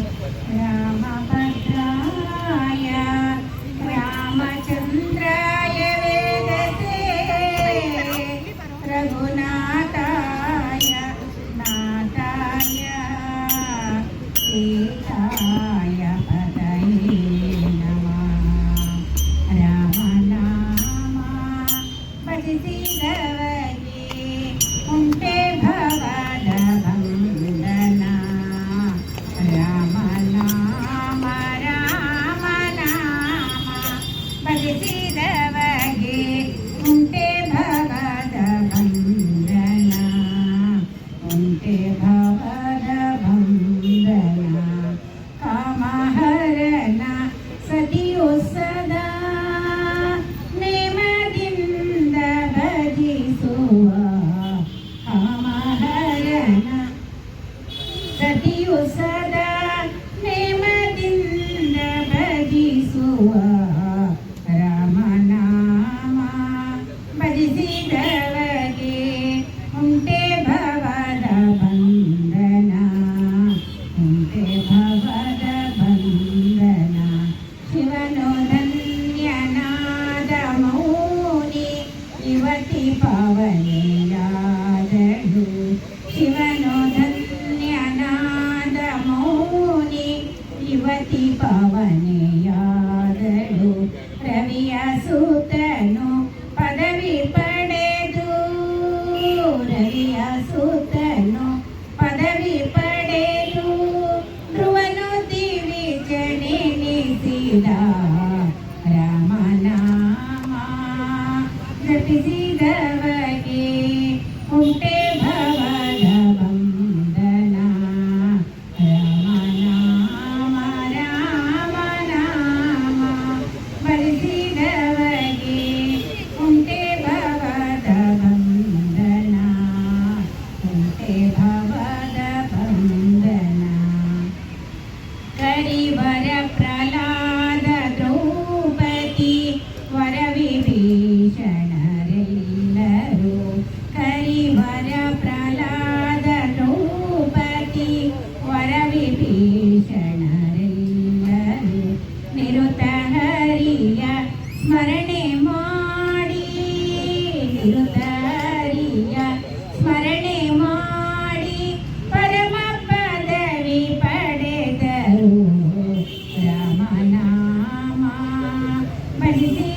Lord. ಶಿವನೋದನ್ಯನಾದ ಮೌನಿ ಯುವತಿ ಪಾವನಿ ನಟಿಸಿದವಗೆ ಕುಂಟೆ ಭವದ ಬಂದನ ರಾಮ ರಾಮ ರಾಮ ಬಲಿಸಿದವಗೆ ಕುಂಟೆ ಭವದ ಬಂದನ ಕುಂಟೆ ಭವ anything